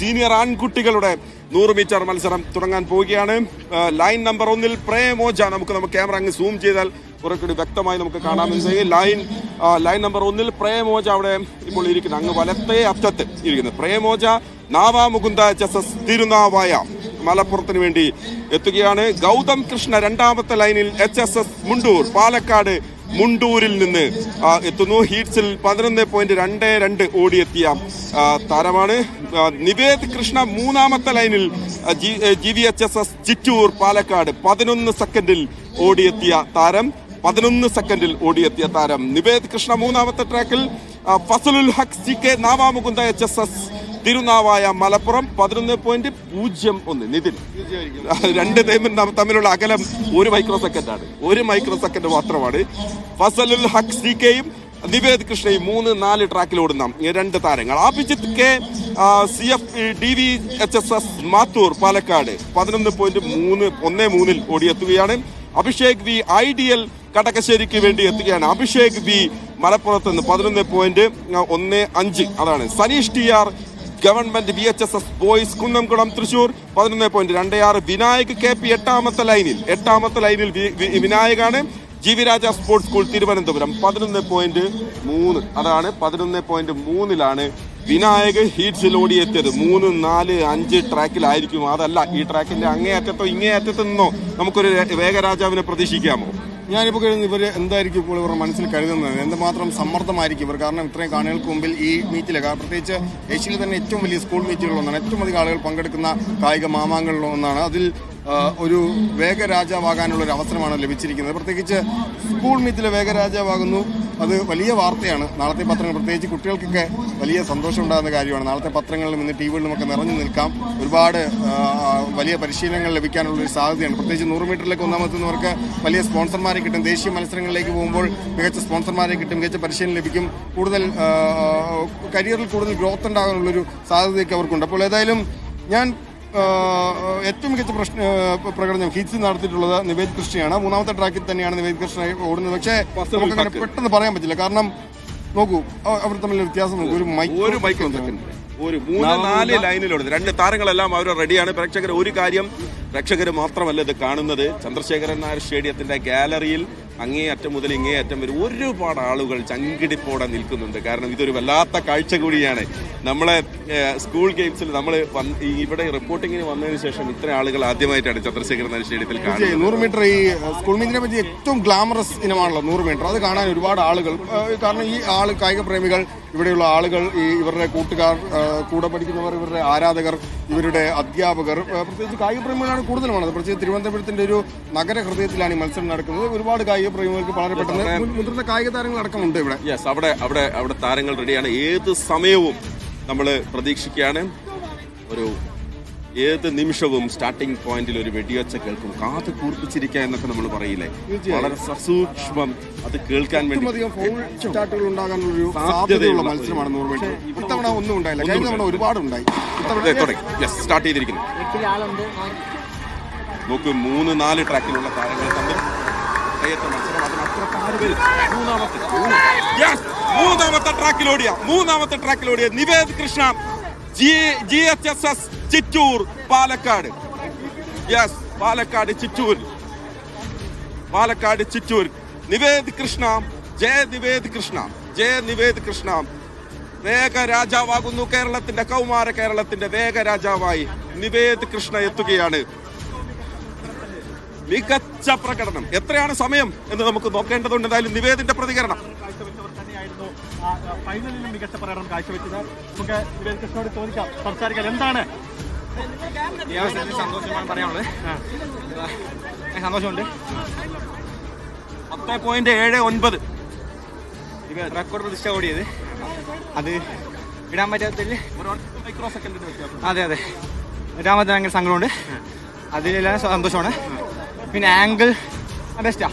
Senior ആൺകുട്ടികളുടെ നൂറ് metre മത്സരം തുടങ്ങാൻ പോവുകയാണ്. ലൈൻ നമ്പർ ഒന്നിൽ പ്രേമോജ നമുക്ക് നമുക്ക് ക്യാമറ അങ്ങ് സൂം ചെയ്താൽ കുറെ കൂടി വ്യക്തമായി നമുക്ക് കാണാമെന്ന് ലൈൻ ലൈൻ നമ്പർ ഒന്നിൽ പ്രേമോജ അവിടെ ഇപ്പോൾ ഇരിക്കുന്നത് അങ്ങ് വലത്തേ അറ്റത്ത് ഇരിക്കുന്നത് പ്രേമോജ നാവാമുകുന്ദ മുകുന്ദ എസ് തിരുനാവായ മലപ്പുറത്തിന് വേണ്ടി എത്തുകയാണ്. ഗൗതം കൃഷ്ണ രണ്ടാമത്തെ ലൈനിൽ H S S Mundur Palakkad മുണ്ടൂരിൽ നിന്ന് എത്തുന്നു. ഹീറ്റ്സിൽ പതിനൊന്ന് പോയിന്റ് രണ്ട് രണ്ട് ഓടിയെത്തിയ താരമാണ്. നിവേദ് കൃഷ്ണ മൂന്നാമത്തെ ലൈനിൽ G V H S S Chittur Palakkad പതിനൊന്ന് സെക്കൻഡിൽ ഓടിയെത്തിയ താരം. പതിനൊന്ന് സെക്കൻഡിൽ ഓടിയെത്തിയ താരം നിവേദ് കൃഷ്ണ മൂന്നാമത്തെ ട്രാക്കിൽ Fasalul Haq C K Navamukunda H S S Thirunavaya Malappuram പതിനൊന്ന് പോയിന്റ് പൂജ്യം ഒന്ന്. നിതിൻ. രണ്ട് ടൈമും തമ്മിലുള്ള അകലം ഒരു മൈക്രോ സെക്കൻഡ് ആണ്. ഒരു മൈക്രോ സെക്കൻഡ് മാത്രമാണ്. ഫസലുൽ ഹക് സി കെയും നിവേദ് കൃഷ്ണയും മൂന്ന് നാല് ട്രാക്കിൽ ഓടുന്ന ഈ രണ്ട് താരങ്ങൾ. Abhijith K C F D V H S S Mathur Palakkad പതിനൊന്ന് പോയിന്റ് മൂന്ന് ഒന്ന് മൂന്നിൽ ഓടിയെത്തുകയാണ്. അഭിഷേക് വി ഐഡിയൽ കടക്കശ്ശേരിക്ക് വേണ്ടി എത്തുകയാണ്. അഭിഷേക് വി മലപ്പുറത്ത് നിന്ന് പതിനൊന്ന് പോയിന്റ് ഒന്ന് അഞ്ച്. അതാണ്. Sanish T R government B H S S boys Kunnamkulam Thrissur. പതിനൊന്ന് പോയിന്റ് രണ്ട് ആറ്. വിനായക് കെ പി എട്ടാമത്തെ ലൈനിൽ. എട്ടാമത്തെ ലൈനിൽ വിനായകാണ്. G V Raja sports school Thiruvananthapuram. പതിനൊന്ന് പോയിന്റ് മൂന്ന്. അതാണ് പതിനൊന്ന് പോയിന്റ് മൂന്നിലാണ് വിനായക് ഹീറ്റ്സിൽ ഓടിയെത്തിയത് മൂന്ന് നാല് അഞ്ച് ട്രാക്കിലായിരിക്കും. അതല്ല ഈ ട്രാക്കിന്റെ അങ്ങേ അറ്റത്തോ ഇങ്ങേ അറ്റത്തു നിന്നോ നമുക്കൊരു വേഗരാജാവിനെ പ്രതീക്ഷിക്കാമോ? ഞാനിപ്പോൾ കഴിഞ്ഞ ഇവർ എന്തായിരിക്കും ഇപ്പോൾ ഇവരുടെ മനസ്സിൽ കരുതുന്നത്? എന്തുമാത്രം സമ്മർദ്ദമായിരിക്കും ഇവർ? കാരണം ഇത്രയും കാണികൾക്ക് മുമ്പിൽ ഈ മീറ്റിൽ പ്രത്യേകിച്ച് ഏഷ്യയിൽ തന്നെ ഏറ്റവും വലിയ സ്കൂൾ മീറ്റുകളിലൊന്നാണ് ഏറ്റവും അധികം ആളുകൾ പങ്കെടുക്കുന്ന കായിക മാമാങ്കങ്ങളിലൊന്നാണ്. അതിൽ ഒരു വേഗരാജാവാകാനുള്ള ഒരു അവസരമാണ് ലഭിച്ചിരിക്കുന്നത്. പ്രത്യേകിച്ച് സ്കൂൾ മീറ്റിൽ വേഗരാജാവാകുന്നു. അത് വലിയ വാർത്തയാണ്. നാളത്തെ പത്രങ്ങൾ പ്രത്യേകിച്ച് കുട്ടികൾക്കൊക്കെ വലിയ സന്തോഷം ഉണ്ടാകുന്ന കാര്യമാണ്. നാളത്തെ പത്രങ്ങളിലും ഇന്ന് ടി വികളിലുമൊക്കെ നിറഞ്ഞു നിൽക്കാം. ഒരുപാട് വലിയ പരിശീലനങ്ങൾ ലഭിക്കാനുള്ള ഒരു സാധ്യതയാണ് പ്രത്യേകിച്ച് നൂറ് മീറ്ററിലേക്ക് ഒന്നാമത്തുന്നവർക്ക് വലിയ സ്പോൺസർമാരെ കിട്ടും. ദേശീയ മത്സരങ്ങളിലേക്ക് പോകുമ്പോൾ മികച്ച സ്പോൺസർമാരെ കിട്ടും. മികച്ച പരിശീലനം ലഭിക്കും. കൂടുതൽ കരിയറിൽ കൂടുതൽ ഗ്രോത്ത് ഉണ്ടാകാനുള്ളൊരു സാധ്യതയൊക്കെ അവർക്കുണ്ട്. അപ്പോൾ ഏതായാലും ഞാൻ ഏറ്റവും മികച്ച പ്രശ്ന പ്രകടനം ഹീറ്റ്സ് നടത്തിയിട്ടുള്ളത് നിവേദ് കൃഷ്ണയാണ്. മൂന്നാമത്തെ ട്രാക്കിൽ തന്നെയാണ് നിവേദ് കൃഷ്ണ ഓടുന്നത്. പക്ഷേ നമുക്ക് അങ്ങനെ പെട്ടെന്ന് പറയാൻ പറ്റില്ല. കാരണം നോക്കൂ അവർ തമ്മിൽ വ്യത്യാസം നോക്കൂ. ഒരു ഒരു മൈക്ക് ഒരു മൂന്ന് നാല് ലൈനിലുണ്ട് രണ്ട് താരങ്ങളെല്ലാം അവർ റെഡിയാണ് പ്രേക്ഷകർ ഒരു കാര്യം പ്രേക്ഷകർ മാത്രമല്ല ഇത് കാണുന്നത്. ചന്ദ്രശേഖരൻ നായർ സ്റ്റേഡിയത്തിന്റെ ഗാലറിയിൽ അങ്ങേ അറ്റം മുതൽ ഇങ്ങേ അറ്റം വരെ ഒരുപാട് ആളുകൾ ചങ്കിടിപ്പോടെ നിൽക്കുന്നുണ്ട്. കാരണം ഇതൊരു വല്ലാത്ത കാഴ്ച കൂടിയാണ്. നമ്മളെ സ്കൂൾ ഗെയിംസിൽ നമ്മൾ ഇവിടെ റിപ്പോർട്ടിങ്ങിന് വന്നതിന് ശേഷം ഇത്ര ആളുകൾ ആദ്യമായിട്ടാണ് ചന്ദ്രശേഖരൻ നായർ സ്റ്റേഡിയത്തിൽ കാണുന്നത്. നൂറ് മീറ്റർ ഈ സ്കൂൾ മീറ്റിനെ പറ്റി ഏറ്റവും ഗ്ലാമറസ് ഇനമാണല്ലോ നൂറ് മീറ്റർ. അത് കാണാൻ ഒരുപാട് ആളുകൾ കാരണം ഈ ആൾ കായിക പ്രേമികൾ ഇവിടെയുള്ള ആളുകൾ ഈ ഇവരുടെ കൂട്ടുകാർ കൂടെ പഠിക്കുന്നവർ ഇവരുടെ ആരാധകർ ഇവരുടെ അധ്യാപകർ പ്രത്യേകിച്ച് കായിക പ്രേമികളാണ് കൂടുതലുമാണത്. പ്രത്യേകിച്ച് തിരുവനന്തപുരത്തിന്റെ ഒരു നഗര ഹൃദയത്തിലാണ് ഈ മത്സരം നടക്കുന്നത്. ഒരുപാട് കായിക പ്രേമികൾക്ക് വളരെ പെട്ടെന്ന് മുതിർന്ന കായിക താരങ്ങൾ അടക്കമുണ്ട് ഇവിടെ. യെസ് അവിടെ അവിടെ അവിടെ താരങ്ങൾ റെഡിയാണ് ഏത് സമയവും നമ്മൾ പ്രതീക്ഷിക്കുകയാണ് ഒരു ഏത് നിമിഷവും സ്റ്റാർട്ടിംഗ് പോയിന്റിൽ ഒരു വെടിയൊച്ച കേൾക്കും. കാത് കൂർപ്പിച്ചിരിക്കുക എന്നൊക്കെ നമ്മൾ പറയില്ലേ? വളരെ സസൂക്ഷ്മം അത് കേൾക്കാൻ വേണ്ടി സാധ്യതയുള്ള മത്സരമാണ് നൂറ് മീറ്റർ ഇത്തവണ ഒന്നും ഉണ്ടായില്ല. കഴിഞ്ഞ തവണ ഒരുപാട് ഉണ്ടായി സ്റ്റാർട്ട് ചെയ്തിരിക്കുന്നു. നോക്ക് മൂന്ന് നാല് ട്രാക്കിലുള്ള താരങ്ങൾ തമ്മിൽ മത്സരം. മൂന്നാമത്തെ! മൂന്നാമത്തെ ട്രാക്കിലോടിയ മൂന്നാമത്തെ ട്രാക്കിൽ ഓടിയ Nived Krishna G G H S S Chittur Palakkad. Yes Palakkad Chittur. Palakkad Chittur. Nived Krishna Jaya Nived Krishna ജയ നിവേദ് കൃഷ്ണ. വേഗ രാജാവാകുന്നു കേരളത്തിന്റെ കൗമാര കേരളത്തിന്റെ വേഗ രാജാവായി നിവേദ് കൃഷ്ണ എത്തുകയാണ്. മികച്ച പ്രകടനം. എത്രയാണ് സമയം എന്ന് നമുക്ക് നോക്കേണ്ടതുണ്ട്. എന്തായാലും നിവേദിന്റെ പ്രതികരണം. ഫൈനലിലും മികച്ച പ്രകടനം കാഴ്ചവെച്ചത്. നമുക്ക് നിവേദ് കൃഷ്ണനോട് ചോദിക്കാം സംസാരിക്കാൻ എന്താണ്? സന്തോഷമാണ് പറയാനുള്ളത്. സന്തോഷമുണ്ട്. പത്ത് പോയിന്റ് ഏഴ് ഒൻപത്. റെക്കോർഡ് പ്രതിഷ്ഠ ഓടിയത് അത് ഇടാൻ പറ്റാത്തതിൽ മൈക്രോ സെക്കൻഡിന് അതെ അതെ. പറ്റാൻ ഭയങ്കര സങ്കടമുണ്ട്. അതിലെല്ലാം സന്തോഷമാണ്. പിന്നെ ആംഗിൾ ബെസ്റ്റാ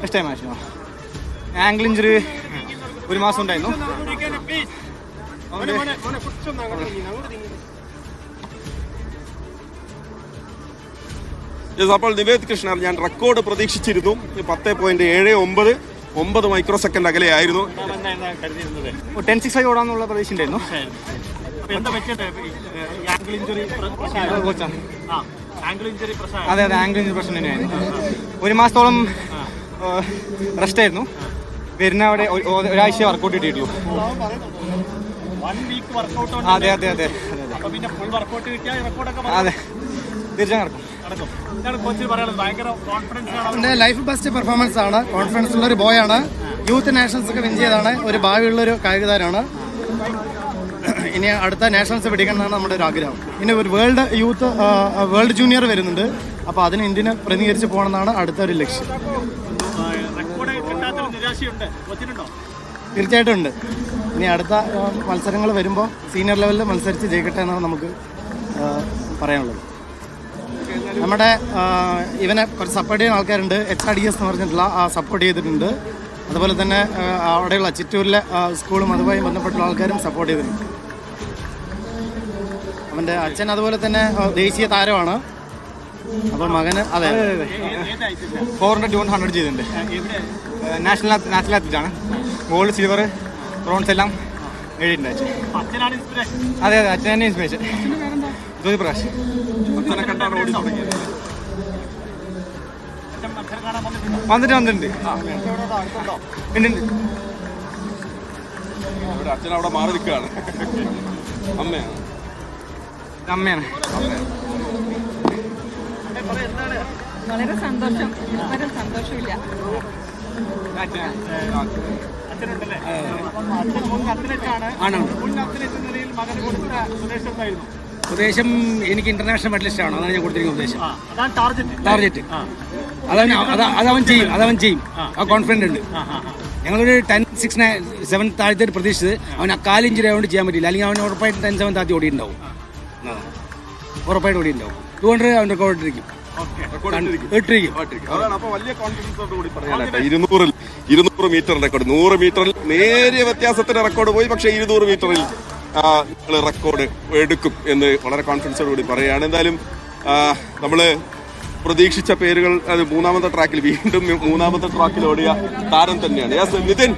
ബെസ്റ്റ് ടൈം ആയിരുന്നു. ആംഗിൾ ഇഞ്ചുറി ഒരു മാസം ഉണ്ടായിരുന്നു. അപ്പോൾ നിവേദ് കൃഷ്ണ ഞാൻ റെക്കോർഡ് പ്രതീക്ഷിച്ചിരുന്നു. പത്ത് പോയിന്റ് ഏഴ് ഒമ്പത് ഒമ്പത് മൈക്രോ സെക്കൻഡ് അകലെയായിരുന്നു ടെൻ സിക്സ് ഫൈവ് ഓടാന്നുള്ള പ്രതീക്ഷ ഉണ്ടായിരുന്നു അതെ പറ്റിയത്? ആംഗിൾ ഇഞ്ചുറി അതെ അതെ പ്രശ്നം തന്നെയായിരുന്നു. ഒരു മാസത്തോളം റെസ്റ്റ് ആയിരുന്നു. വരുന്ന അവിടെ ഒരാഴ്ച വർക്കൗട്ട് കിട്ടിയിട്ടുള്ളൂ. അതെ തീർച്ചയായും നടക്കും. ലൈഫ് ബെസ്റ്റ് പെർഫോമൻസ് ആണ്. കോൺഫിഡൻസ് ഉള്ള ഒരു ബോയ് ആണ്. യൂത്ത് നാഷണൽസ് ഒക്കെ വിൻ ചെയ്താണ് ഒരു ഭാവിയുള്ള ഒരു കായികതാരമാണ്. ഇനി അടുത്ത നാഷണൽസ് പിടിക്കണം എന്നാണ് നമ്മുടെ ഒരു ആഗ്രഹം. ഇനി ഒരു വേൾഡ് യൂത്ത് വേൾഡ് ജൂനിയർ വരുന്നുണ്ട്. അപ്പോൾ അതിന് ഇന്ത്യനെ പ്രതിനിധീകരിച്ച് പോകണമെന്നാണ് അടുത്ത ഒരു ലക്ഷ്യം. കോച്ചിനുണ്ടോ തീർച്ചയായിട്ടും ഉണ്ട്. ഇനി അടുത്ത മത്സരങ്ങൾ വരുമ്പോൾ സീനിയർ ലെവലിൽ മത്സരിച്ച് ജയിക്കട്ടെ എന്നാണ് നമുക്ക് പറയാനുള്ളത്. നമ്മുടെ ഇവനെ കുറച്ച് സപ്പോർട്ട് ചെയ്യുന്ന ആൾക്കാരുണ്ട്. എച്ച് ആർ ഡി എസ് എന്ന് പറഞ്ഞിട്ടുള്ള ആ സപ്പോർട്ട് ചെയ്തിട്ടുണ്ട്. അതുപോലെ തന്നെ അവിടെയുള്ള ചിറ്റൂരിലെ സ്കൂളും അതുമായി ബന്ധപ്പെട്ടുള്ള ആൾക്കാരും സപ്പോർട്ട് ചെയ്തിട്ടുണ്ട്. അവന്റെ അച്ഛൻ അതുപോലെ തന്നെ ദേശീയ താരമാണ്. അപ്പോൾ മകന് അതെ ഫോർ ഹൺഡ്രഡ് ടു ഹൺഡ്രഡ് ചെയ്തിട്ടുണ്ട്. നാഷണൽ നാഷണൽ അത്ലറ്റാണ് ഗോൾഡ് സിൽവർ ബ്രോൺസ് എല്ലാം നേടിയിട്ടുണ്ട്. അതെ അതെ അച്ഛൻ തന്നെ ഇൻസ്പിറേഷൻ ജ്യോതി പ്രകാശ് വന്നിട്ട് വന്നിട്ടുണ്ട്. ഉണ്ട്? ഉണ്ട് ഇവിടെ അച്ഛൻ അവിടെ മാറി നിൽക്കുകയാണ്. അമ്മയാണ്. അമ്മയാണ്. വളരെ സന്തോഷം. വളരെ സന്തോഷമില്ല. ഉദ്ദേശം എനിക്ക് ഇന്റർനാഷണൽ മെഡലിസ്റ്റ് ആണ്. അതാണ് ഞാൻ കൊടുത്തിരിക്കുന്ന ഉദ്ദേശം. ടാർജറ്റ് അതാണ് ടാർഗറ്റ് ടാർഗറ്റ് ആ അതവൻ അത- അതവൻ ചെയ്യും. അതവൻ ചെയ്യും. ആ. കോൺഫിഡന്റ് ഉണ്ട്. ഞങ്ങളൊരു ടെൻ സിക്സ് നയൻ സെവൻ താഴ്ത്തിട്ട് പ്രതീക്ഷിച്ചത് അവൻ ആ കാൽ ഇഞ്ചുറി ആയതുകൊണ്ട് ചെയ്യാൻ പറ്റില്ല അല്ലെങ്കിൽ അവൻ ഉറപ്പായിട്ട് ടെൻ സെവൻ താഴ്ത്തി ഓടിയിട്ടുണ്ടാവും. ഉറപ്പായിട്ട് ഓടിയിട്ടുണ്ടാവും. ടു ഹൺഡ്രഡ് അവൻ റെക്കോർഡ് ഇട്ടിരിക്കും. ഇട്ടിരിക്കും. ഇരുന്നൂറിൽ ഇരുന്നൂറ് മീറ്റർ റെക്കോർഡ്. നൂറ് മീറ്ററിൽ നേരിയ വ്യത്യാസത്തിന് റെക്കോർഡ് പോയി പക്ഷേ ഇരുന്നൂറ് മീറ്ററിൽ നിങ്ങൾ റെക്കോർഡ് എടുക്കും എന്ന് വളരെ കോൺഫിഡൻസോട് കൂടി പറയുകയാണ്. എന്തായാലും നമ്മൾ പ്രതീക്ഷിച്ച പേരുകൾ അത് മൂന്നാമത്തെ ട്രാക്കിൽ വീണ്ടും മൂന്നാമത്തെ ട്രാക്കിൽ ഓടിയ താരം തന്നെയാണ്. യെസ് നിതിൻ